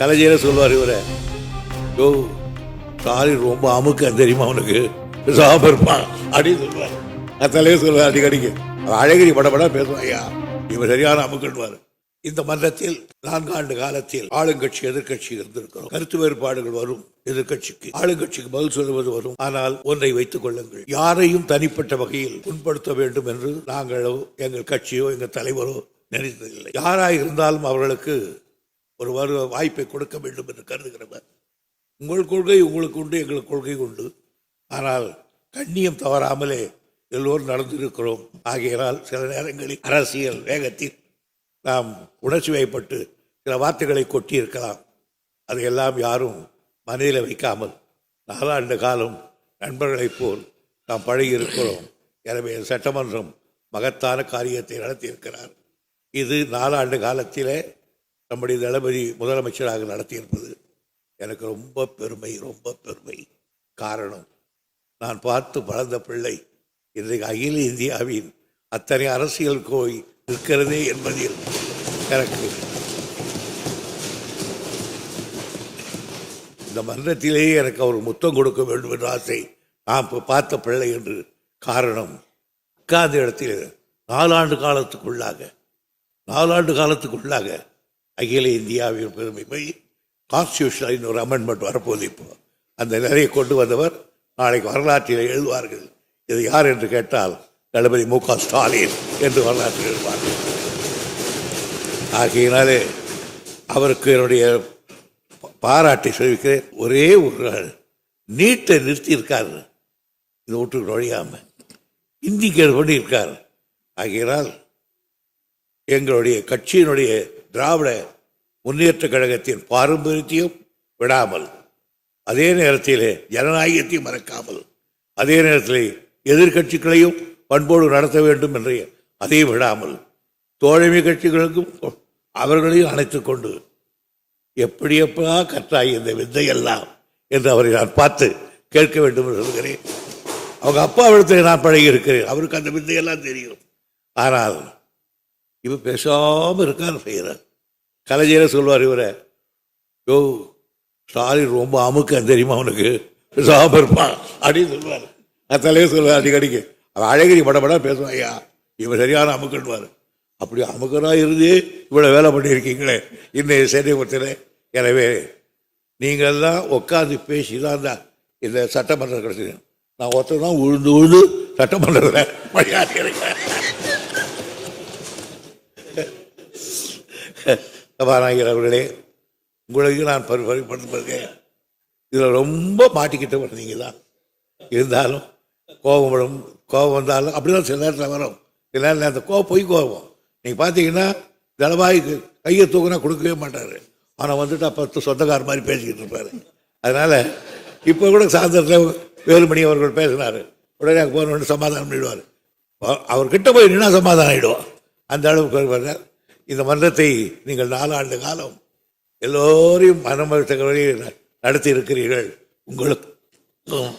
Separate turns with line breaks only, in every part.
கலைஞர் சொல்லுவார் இவரை. யோ ஸ்டாலின் ரொம்ப அமுக்க தெரியுமா அவனுக்கு பேசாம இருப்பான் அப்படின்னு சொல்லுவார். தலையே தலைவர் சொல்லுவார் அடிக்கடிக்கு. அழகிரி படப்படா பேசுவான். ஐயா இவர் சரியான அமுக்கன்வார் இந்த மன்றத்தில் நான்காண்டு காலத்தில் ஆளுங்கட்சி எதிர்க்கட்சி இருந்திருக்கிறோம். கருத்து வேறுபாடுகள் வரும் எதிர்க்கட்சிக்கு ஆளுங்கட்சிக்கு பதில் சொல்லுவது வரும். ஆனால் ஒன்றை வைத்துக் கொள்ளுங்கள். யாரையும் தனிப்பட்ட வகையில் புண்படுத்த வேண்டும் என்று நாங்களோ எங்கள் கட்சியோ எங்கள் தலைவரோ நினைத்ததில்லை. யாராக இருந்தாலும் அவர்களுக்கு ஒரு வரு வாய்ப்பை கொடுக்க வேண்டும் என்று கருதுகிறவர். உங்கள் கொள்கை உங்களுக்கு உண்டு எங்களுக்கு கொள்கை உண்டு. ஆனால் கண்ணியம் தவறாமலே எல்லோரும் நடந்திருக்கிறோம். ஆகையினால் சில நேரங்களில் அரசியல் வேகத்தில் நாம் உணர்ச்சி வயப்பட்டு சில வார்த்தைகளை கொட்டியிருக்கலாம். அதையெல்லாம் யாரும் மனதில் வைக்காமல் நாலாண்டு காலம் நண்பர்களைப் போல் நாம் பழகி இருக்கிறோம் எனவே சட்டமன்றம் மகத்தான காரியத்தை நடத்தியிருக்கிறார். இது நாலாண்டு காலத்திலே நம்முடைய தளபதி முதலமைச்சராக நடத்தியிருப்பது எனக்கு ரொம்ப பெருமை ரொம்ப பெருமை. காரணம் நான் பார்த்து வளர்ந்த பிள்ளை. இன்றைக்கு அகில இந்தியாவின் அத்தனை அரசியல் கோய் இருக்கிறதே என்பதில் எனக்கு இந்த மன்றத்திலேயே எனக்கு அவர் முத்தம் கொடுக்க வேண்டும் என்ற ஆசை. நான் இப்போ பார்த்த பிள்ளை என்று காரணம் உட்கார்ந்த இடத்தில் நாலாண்டு காலத்துக்குள்ளாக நாலாண்டு காலத்துக்குள்ளாக அகில இந்தியாவின் பெருமை போய் கான்ஸ்டியூஷன் ஒரு அமெண்ட்மெண்ட் வரப்போகுது இப்போ. அந்த நிலையை கொண்டு வந்தவர் நாளைக்கு வரலாற்றில் எழுதுவார்கள். இது யார் என்று கேட்டால் தளபதி மு க ஸ்டாலின் என்று வரலாற்றில் எழுதுவார்கள். ஆகையினாலே அவருக்கு என்னுடைய பாராட்டை சொல்லிக்கிறேன் ஒரே ஒரு நாள் நீட்டை நிறுத்தியிருக்கார். இது விட்டு நுழையாம. இந்தி கொண்டு இருக்கார் ஆகையினால் எங்களுடைய கட்சியினுடைய திராவிட முன்னேற்ற கழகத்தின் பாரம்பரியத்தையும் விடாமல் அதே நேரத்தில் ஜனநாயகத்தையும் மறக்காமல் அதே நேரத்தில் எதிர்க்கட்சிகளையும் பண்போடு நடத்த வேண்டும் என்று அதையும் விடாமல் தோழமை கட்சிகளுக்கும் அவர்களையும் அணைத்து கொண்டு எப்படி எப்படா கற்றாய் இந்த வித்தையெல்லாம் என்று அவரை நான் பார்த்து கேட்க வேண்டும் என்று சொல்கிறேன் அவங்க அப்பாவிடத்தில் நான் பழகி இருக்கிறேன். அவருக்கு அந்த வித்தையெல்லாம் தெரியும். ஆனால் இவர் பேசாமல் இருக்கார் செய்கிறார் கலைஞரே சொல்வார் இவரை. யோ ஸ்டாலின் ரொம்ப அமுக்கம் தெரியுமா அவனுக்கு பேசாமல் இருப்பான் அப்படின்னு சொல்லுவார். நான் தலைவர் சொல்லுவார் அடிக்கடிக்கு. அவன் அழகிரி படப்படா பேசுவான் ஐயா. இவர் சரியான அமுக்கன்வார் அப்படி அமுக்கராக இருந்து இவ்வளோ வேலை பண்ணியிருக்கீங்களே. இன்னைய சேனைபுரத்தில் எனவே நீங்கள் தான் உட்காந்து பேசி தான் தான் இந்த சட்டமன்றம் கிடைச்சது நான் ஒருத்தர் தான் உழுந்து உழுந்து சட்டமன்றத்தில் மரியாதை கிடைக்கிறேன் சபாநாயகர் அவர்களே உங்களுக்கு நான் பரிபரிப்படுத்துகிறேன் இதில் ரொம்ப மாட்டிக்கிட்டவர் நீங்கள் தான் இருந்தாலும் கோபம் வரும் கோபம் வந்தாலும் அப்படிதான் சில நேரத்தில் வரும். சில நேரத்தில் அந்த கோபம் போய் கோபம். நீங்கள் பார்த்தீங்கன்னா தளவாய்க்கு கையை தூக்குனா கொடுக்கவே மாட்டார். ஆனால் வந்துட்டு அப்போ சொந்தக்கார மாதிரி பேசிக்கிட்டு இருப்பார். அதனால் இப்போ கூட சாயந்தரத்தில் வேலுமணி அவர்கள் பேசினார். உடனே போகணுன்னு சமாதானம் பண்ணிடுவார். அவர்கிட்ட போய் நின்னா சமாதானம் ஆகிடுவோம் அந்த அளவுக்கு வருவார் இந்த மன்றத்தை நீங்கள் நாலாண்டு காலம் எல்லோரையும் மனமழுத்தங்களை நடத்தி இருக்கிறீர்கள் உங்களுக்கும்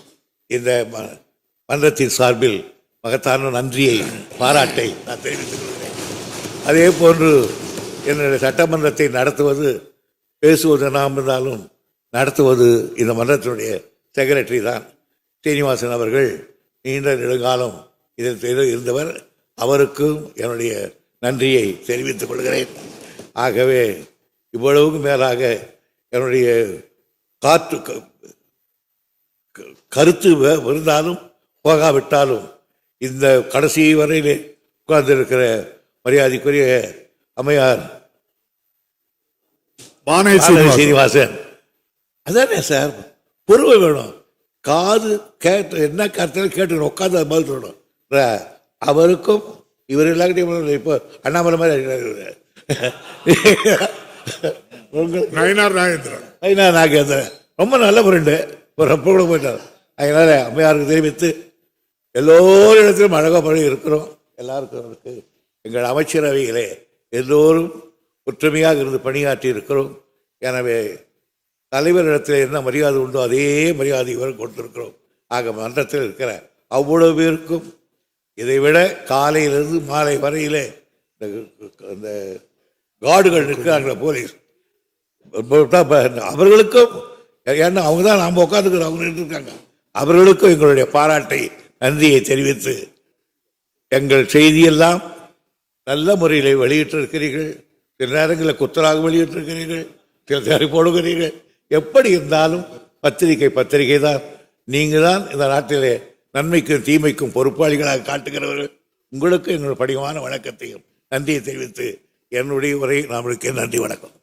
இந்த ம- மன்றத்தின் சார்பில் மகத்தான நன்றியை பாராட்டை நான் தெரிவித்துக் கொள்கிறேன். அதே போன்று என்னுடைய சட்டமன்றத்தை நடத்துவது பேசுவது நாம் இருந்தாலும் நடத்துவது இந்த மன்றத்தினுடைய செக்ரட்டரி தான். சீனிவாசன் அவர்கள் நீண்ட நெடுங்காலம் இதில் இருந்தவர். அவருக்கும் என்னுடைய நன்றியை தெரிவித்துக் கொள்கிறேன். ஆகவே இவ்வளவுக்கு மேலாக என்னுடைய காற்று கருத்து இருந்தாலும் போகாவிட்டாலும் இந்த கடைசி வரையிலே உட்கார்ந்திருக்கிற மரியாதைக்குரிய அம்மையார்
சீனிவாசன்.
அதானே சார்? பொறுமை வேணும். காது கேட்டு என்ன கருத்தில் கேட்டு உட்காந்து பதில் சொல்லணும். அவருக்கும் இவர் எல்லாக்கிட்டையும் இப்போ அண்ணாமலை மாதிரி இருக்கிறார் இவரு. உங்கள்
நயினார் நாகேந்திரன்.
ஐயா நாகேந்திரன். ரொம்ப நல்ல ஃப்ரெண்டு ஒரு ரொம்ப கூட போயிட்டார். அதனால அம்மையாருக்கு தெரிவித்து எல்லோரிடத்திலும் அழகாக பழகி இருக்கிறோம். எல்லாருக்கும் இருக்கு. எங்கள் அமைச்சரவையிலே எல்லோரும் ஒற்றுமையாக இருந்து பணியாற்றி இருக்கிறோம். எனவே தலைவரிடத்தில் என்ன மரியாதை உண்டோ அதே மரியாதை இவரும் கொடுத்திருக்கிறோம். ஆக மன்றத்தில் இருக்கிற அவ்வளவு பேருக்கும் இதைவிட காலையிலிருந்து மாலை வரையிலே இந்த இந்த கார்டுகள் நிற்கிறாங்களே போலீஸ். அவர்களுக்கும் ஏன்னா அவங்க தான் நாம் உட்காந்துக்கிறோம் அவங்க இருக்காங்க அவர்களுக்கும் எங்களுடைய பாராட்டை நன்றியை தெரிவித்து எங்கள் செய்தியெல்லாம் நல்ல முறையில் வெளியிட்டிருக்கிறீர்கள். சில நேரங்களில் குத்தலாக வெளியிட்டிருக்கிறீர்கள் சில சரி போடுகிறீர்கள். எப்படி இருந்தாலும் பத்திரிகை பத்திரிகை தான் நீங்கள் தான் இந்த நாட்டிலே நன்மைக்கும் தீமைக்கும் பொறுப்பாளிகளாக காட்டுகிறவர்கள் உங்களுக்கு எங்கள் படிவான வணக்கத்தையும் நன்றியை தெரிவித்து என்னுடைய உரை நம்மளுக்கு நன்றி வணக்கம்.